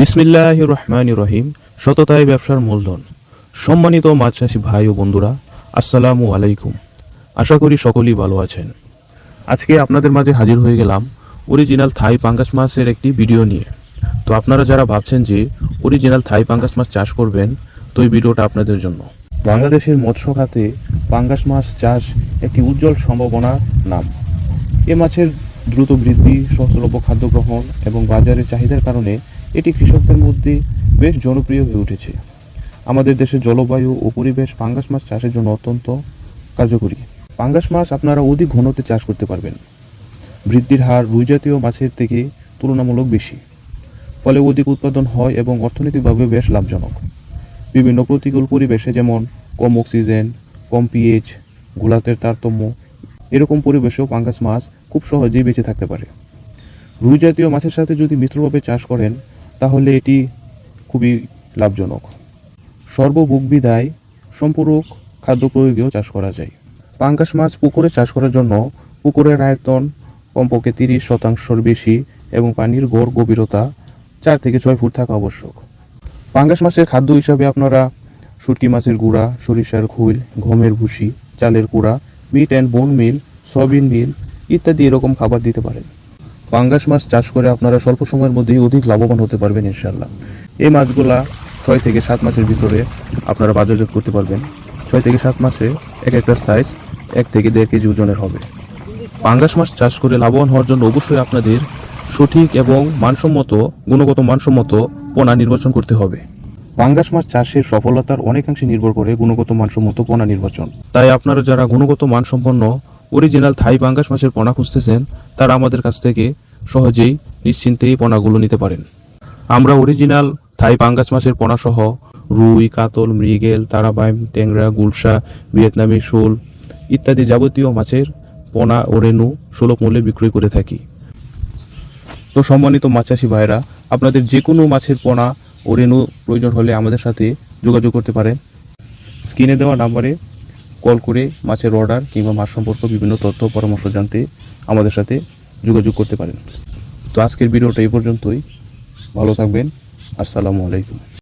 বিসমিল্লাহ রহমান রহিম সততায় ব্যবসার মূলধন। সম্মানিত মাছ চাষি ভাই ও বন্ধুরা, আসসালামু আলাইকুম। আশা করি সকলেই ভালো আছেন। আজকে আপনাদের মাঝে হাজির হয়ে গেলাম অরিজিনাল থাই পাঙ্গাস মাছের একটি ভিডিও নিয়ে। তো আপনারা যারা ভাবছেন যে অরিজিনাল থাই পাঙ্গাস মাছ চাষ করবেন, তো এই ভিডিওটা আপনাদের জন্য। বাংলাদেশের মৎস্য খাতে পাঙ্গাস মাছ চাষ একটি উজ্জ্বল সম্ভাবনার নাম। এ মাছের দ্রুত বৃদ্ধি, সহজলভ্য খাদ্য গ্রহণ এবং বাজারের চাহিদার কারণে এটি কৃষকদের মধ্যে বেশ জনপ্রিয় হয়ে উঠেছে। আমাদের দেশের জলবায়ু ও পরিবেশ পাঙ্গাস মাছ চাষের জন্য অত্যন্ত কার্যকরী। পাঙ্গাস মাছ আপনারা অধিক ঘনতে চাষ করতে পারবেন। বৃদ্ধির হার রুই জাতীয় মাছের থেকে তুলনামূলক বেশি। ফলে অধিক উৎপাদন হয় এবং অর্থনৈতিকভাবে বেশ লাভজনক। বিভিন্ন প্রতিকূল পরিবেশে যেমন কম অক্সিজেন, কম পিএইচ গোলাতের তারতম্য, এরকম পরিবেশেও পাঙ্গাস মাছ খুব সহজেই বেঁচে থাকতে পারে। রুই জাতীয় মাছের সাথে যদি মিশ্রভাবে চাষ করেন, তাহলে এটি খুবই লাভজনক। সর্বভোগ বিদায়, সম্পূরক খাদ্য প্রয়োগেও চাষ করা যায়। পাঙ্গাস মাছ পুকুরে চাষ করার জন্য পুকুরের আয়তন কমপক্ষে তিরিশ শতাংশর বেশি এবং পানির গড় গভীরতা চার থেকে ছয় ফুট থাকা আবশ্যক। পাঙ্গাস মাছের খাদ্য হিসাবে আপনারা শুটকি মাছের গুঁড়া, সরিষার খৈল গমের ভুসি, চালের কুড়া, মিট অ্যান্ড বোন মিল, সয়াবিন মিল ইত্যাদি এরকম খাবার দিতে পারেন। পাঙ্গাস মাছ চাষ করে আপনারা স্বল্প সময়ের মধ্যেই অধিক লাভবান হতে পারবেন ইনশাল্লাহ এই মাছগুলা ছয় থেকে সাত মাসের ভিতরে আপনারা বাজারজাত করতে পারবেন। ছয় থেকে সাত মাসে এক একটার সাইজ এক থেকে দেড় কেজি ওজনের হবে। পাঙ্গাস মাছ চাষ করে লাভবান হওয়ার জন্য অবশ্যই আপনাদের সঠিক এবং মানসম্মত, গুণগত মানসম্মত পোনা নির্বাচন করতে হবে। পাঙ্গাস মাছ চাষের সফলতার অনেকাংশে নির্ভর করে গুণগত মানসম্মত পোনা নির্বাচন। তাই আপনারা যারা গুণগত মানসম্পন্ন অরিজিনাল থাই পাঙ্গাস মাছের পোনা খুঁজতেছেন, তারা আমাদের কাছ থেকে সহজেই নিশ্চিন্তে এই পোনাগুলো নিতে পারেন। আমরা অরিজিনাল থাই পাঙ্গাস মাছের পোনা সহ রুই, কাতল, মৃগেল, তারাবাইম, ট্যাংরা, গুলশা, ভিয়েতনামি, শোল ইত্যাদি যাবতীয় মাছের পোনা ও রেণু সুলভ মূল্যে বিক্রয় করে থাকি। তো সম্মানিত মাছ চাষি ভাইরা আপনাদের যে কোনো মাছের পোনা ও রেণু প্রয়োজন হলে আমাদের সাথে যোগাযোগ করতে পারেন। স্ক্রিনে দেওয়া নাম্বারে কল করে মাছের অর্ডার কিংবা মাছ সম্পর্ক বিভিন্ন তথ্য, পরামর্শ জানতে আমাদের সাথে যোগাযোগ করতে পারেন। তো আজকের ভিডিওটা এই পর্যন্তই। ভালো থাকবেন। আসসালামু আলাইকুম।